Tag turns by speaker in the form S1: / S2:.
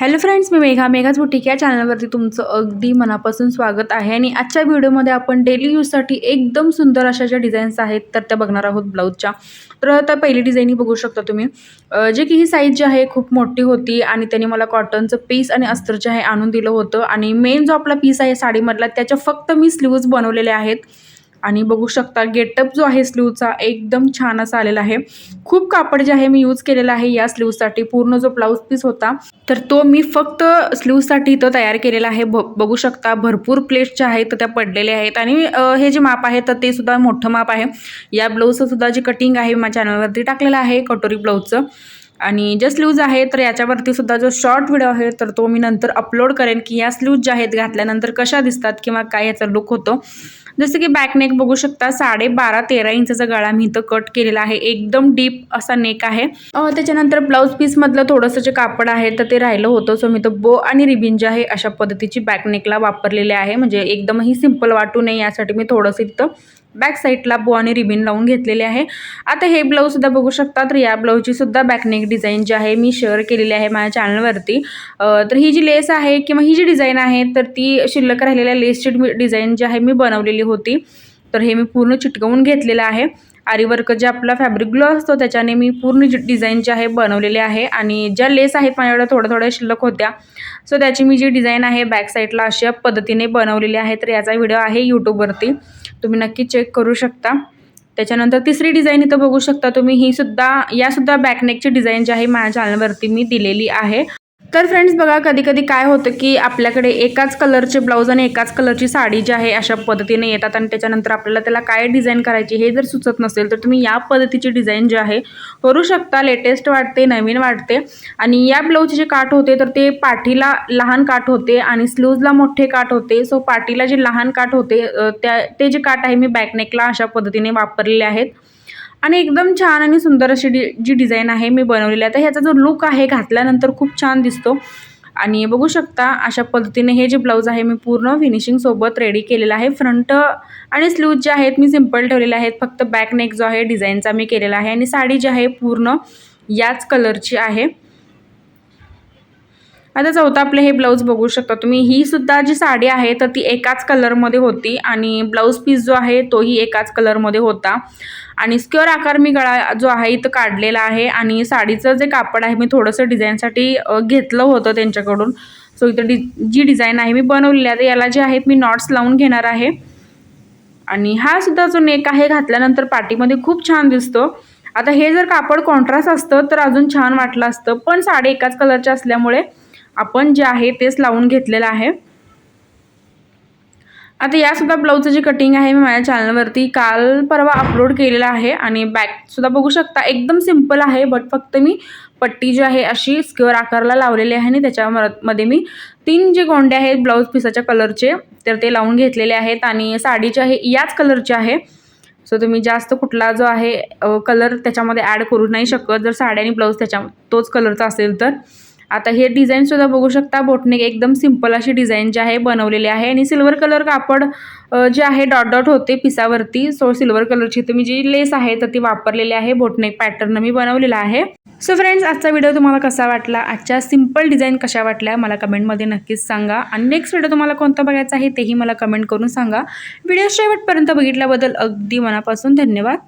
S1: Hello friends मी Megha. मेघाच boutique या चॅनलवरती तुमचं अगदी मनापासून स्वागत आहे. आणि आजच्या व्हिडिओमध्ये आपण डेली यूजसाठी एकदम सुंदर अशा ज्या डिझाईन्स आहेत तर त्या बघणार आहोत ब्लाऊजच्या तर आता पहिली डिझाईन बघू शकता तुम्ही. जे की ही साईज जी आहे खूप मोठी होती आणि त्यांनी मला कॉटनचं पीस आणि अस्तर जे आहे आणून दिलं होतं. आणि मेन जो आपला पीस आहे साडीमधला त्याच्या फक्त मी स्लीव्ज बनवलेले आहेत. आणि बघू शकता गेटअप जो आहे स्लीवचा एकदम छान असा आलेला आहे. खूप कापड जे आहे मी यूज केलेलं आहे या स्लीवसाठी पूर्ण जो ब्लाऊज पीस होता तर तो मी फक्त स्लीवसाठी इथं तयार केलेला आहे. ब बघू शकता भरपूर प्लेट्स ज्या आहेत तर त्या पडलेल्या आहेत. आणि हे जे माप आहे तर ते सुद्धा मोठं माप आहे. या ब्लाऊजचं सुद्धा जे कटिंग आहे माझ्या चॅनलवरती टाकलेलं आहे कटोरी ब्लाऊजचं आणि जे स्लीव्ज आहे तर याच्यावरती सुद्धा जो शॉर्ट व्हिडिओ आहे तर तो मी नंतर अपलोड करेन. की या स्लीव्ज ज्या आहेत घातल्यानंतर कशा दिसतात किंवा काय याचा लुक होतो. जसं की बॅक नेक बघू शकता साडे बारा तेरा इंचाचा गळा मी इथं कट केलेला आहे. एकदम डीप असा नेक आहे. त्याच्यानंतर ब्लाऊज पीसमधलं थोडंसं जे कापड आहे तर ते राहिलं होतं. सो मी तर बो आणि रिबिन जे आहे अशा पद्धतीची बॅक नेकला वापरलेले आहे. म्हणजे एकदमही सिंपल वाटू नये यासाठी मी थोडंसं इथं बॅक साईडला बो आणि रिबिन लावून घेतलेले आहे. आता हे ब्लाऊजसुद्धा बघू शकता तर या ब्लाऊजची सुद्धा बॅकनेक डिझाईन जी आहे मी शेअर केलेली आहे माझ्या चॅनलवरती तर ही जी लेस आहे किंवा ही जी डिझाईन आहे तर ती शिल्लक राहिलेल्या लेसची डिझाईन जी आहे मी बनवलेली होती. तर हे मी पूर्ण चिटकवून घेतलेलं आहे. आरीवर्क जे आपला फॅब्रिक ग्लो असतो त्याच्याने मी पूर्ण डिझाईन जे आहे बनवलेले आहे. आणि ज्या लेस आहेत माझ्याकडे थोड्या थोड्या शिल्लक होत्या. सो त्याची मी जी डिझाईन आहे बॅक साईडला अशा पद्धतीने बनवलेली आहे. तर याचा व्हिडिओ आहे यूट्यूबवरती तुम्ही नक्की चेक करू शकता. त्याच्यानंतर तिसरी डिझाईन इथं बघू शकता तुम्ही. ही सुद्धा यासुद्धा बॅकनेकची डिझाईन जी आहे माझ्या चॅनलवरती मी दिलेली आहे. तर फ्रेंड्स बघा कधी कधी काय होतं की आपल्याकडे एकाच कलरचे ब्लाऊज आणि एकाच कलरची साडी जी आहे अशा पद्धतीने येतात आणि त्याच्यानंतर आपल्याला त्याला काय डिझाईन करायची हे जर सुचत नसेल तर तुम्ही या पद्धतीची डिझाईन जी आहे करू शकता. लेटेस्ट वाटते नवीन वाटते. आणि या ब्लाऊजचे जे काठ होते तर ते पाठीला लहान काठ होते आणि स्लूजला मोठे काठ होते. सो पाठीला जे लहान काठ होते त्या ते जे काठ आहे मी बॅकनेकला अशा पद्धतीने वापरलेले आहेत. आणि एकदम छान आणि सुंदर अशी डि जी डिझाईन आहे मी बनवलेली आहे. तर ह्याचा जो लुक आहे घातल्यानंतर खूप छान दिसतो. आणि बघू शकता अशा पद्धतीने हे जे ब्लाऊज आहे मी पूर्ण फिनिशिंगसोबत रेडी केलेलं आहे. फ्रंट आणि स्लीव्ज जे आहेत मी सिंपल ठेवलेले आहेत. फक्त बॅक नेक जो आहे डिझाईनचा मी केलेला आहे. आणि साडी जी आहे पूर्ण याच कलरची आहे. आता चौथा आपलं हे ब्लाऊज बघू शकता. तुम्ही ही सुद्धा जी साडी आहे तर ती एकाच कलरमध्ये होती आणि ब्लाऊज पीस जो आहे तोही एकाच कलरमध्ये होता. आणि स्क्युअर आकार मी गळा जो आहे इथं काढलेला आहे आणि साडीचं जे कापड आहे मी थोडंसं डिझाईनसाठी घेतलं होतं त्यांच्याकडून. सो इथं डि जी डिझाईन आहे मी बनवलेली आहे. तर याला जे आहेत मी नॉट्स लावून घेणार आहे. आणि हा सुद्धा जो नेक आहे घातल्यानंतर पाठीमध्ये खूप छान दिसतो. आता हे जर कापड कॉन्ट्रास्ट असतं तर अजून छान वाटलं असतं. पण साडी एकाच कलरच्या असल्यामुळे आपण जे आहे तेच लावून घेतलेलं आहे. आता यासुद्धा ब्लाऊजचं जे कटिंग आहे मी माझ्या चॅनलवरती काल परवा अपलोड केलेलं आहे आणि बॅकसुद्धा बघू शकता एकदम सिंपल आहे बट फक्त मी पट्टी जी आहे अशी स्क्युअर आकारला लावलेली आहे आणि त्याच्यामध्ये मी तीन जे गोंडे आहेत ब्लाऊज पिसाच्या कलरचे तर ते लावून घेतलेले आहेत आणि साडी जी आहे याच कलरची आहे. सो तुम्ही जास्त कुठला जो आहे कलर त्याच्यामध्ये ॲड करू नाही शकत जर साडी आणि ब्लाऊज त्याच्या तोच कलरचा असेल तर. आता हे डिझाईनसुद्धा बघू शकता बोटनेक एकदम सिंपल अशी डिझाईन जी आहे बनवलेली आहे. आणि सिल्वर कलर कापड जे आहे डॉट डॉट होते पिसावरती. सो सिल्वर कलरची तुम्ही जी लेस आहे तर ती वापरलेली आहे. बोटनेक पॅटर्न मी बनवलेला आहे. सो फ्रेंड्स आजचा व्हिडिओ तुम्हाला कसा वाटला? आजच्या सिंपल डिझाईन कशा वाटल्या? मला कमेंटमध्ये नक्कीच सांगा. आणि नेक्स्ट व्हिडिओ तुम्हाला कोणता बघायचा आहे तेही मला कमेंट करून सांगा. व्हिडिओ शेवटपर्यंत बघितल्याबद्दल अगदी मनापासून धन्यवाद.